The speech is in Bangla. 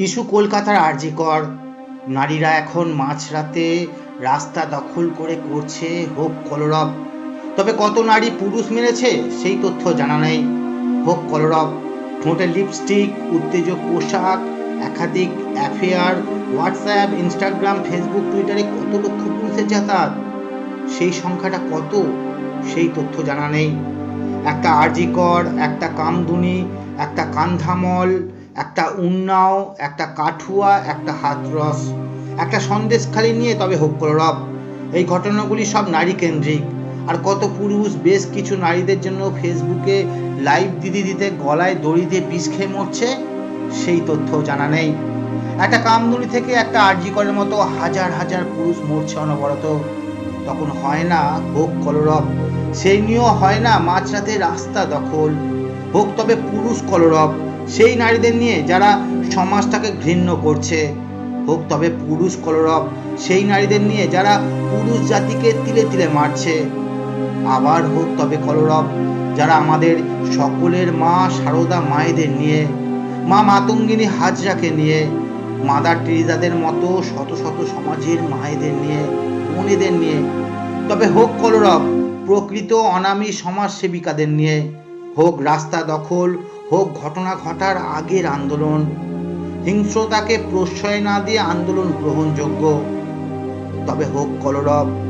ইস্যু কলকাতার আরজিকর। নারীরা এখন মাঝরাতে রাস্তা দখল করে করছে হোক কলরব। তবে কত নারী পুরুষ মেরেছে সেই তথ্য জানা নেই। হোক কলরব, ঠোঁটে লিপস্টিক উত্তেজক পোশাক, একাধিক অ্যাফেয়ার হোয়াটসঅ্যাপ ইনস্টাগ্রাম ফেসবুক টুইটারে কত লক্ষ পুরুষের যাতায়াত? সেই সংখ্যাটা কত? সেই তথ্য জানা নেই। একটা আরজিকর, একটা কামদুনি, একটা কান্ধামল একটা উন্নাও, একটা কাঠুয়া, একটা হাতরস, একটা সন্দেশখালি নিয়ে তবে হোক রব। এই ঘটনাগুলি সব নারী কেন্দ্রিক আর কত পুরুষ, বেশ কিছু নারীদের জন্য ফেসবুকে লাইভ দিদি দিতে গলায় দড়ি দিয়ে বিষ খেয়ে মরছে, সেই তথ্য জানা নেই। একটা কামদুলি থেকে একটা আরজিকরের মতো হাজার হাজার পুরুষ মরছে অনবরত। তখন হয় না হোক কলরব। সেই নিয়েও হয় না মাঝরাতে রাস্তা দখল। হোক তবে পুরুষ কলরব। সেই নারীদের নিয়ে যারা সমাজটাকে ঘৃণ্য করছে, হোক তবে পুরুষ কলরব, সেই নারীদের নিয়ে যারা পুরুষ জাতিকে তিলে তিলে মারছে, আবার হোক তবে কলরব, যারা আমাদের সকলের মা সারদা মায়েদের নিয়ে, মা মাতঙ্গিনী হাজরাকে নিয়ে, মাদার টেরিজাদের মতো শত শত সমাজের মায়েদের নিয়ে, বোনেদের নিয়ে, তবে হোক কলরব, প্রকৃত অনামী সমাজসেবিকাদের নিয়ে, হোক রাস্তা দখল হোক ঘটনা ঘটার আগের আন্দোলন। হিংস্রতাকে প্রশ্রয় না দিয়ে আন্দোলন গ্রহণযোগ্য। তবে হোক কলরব।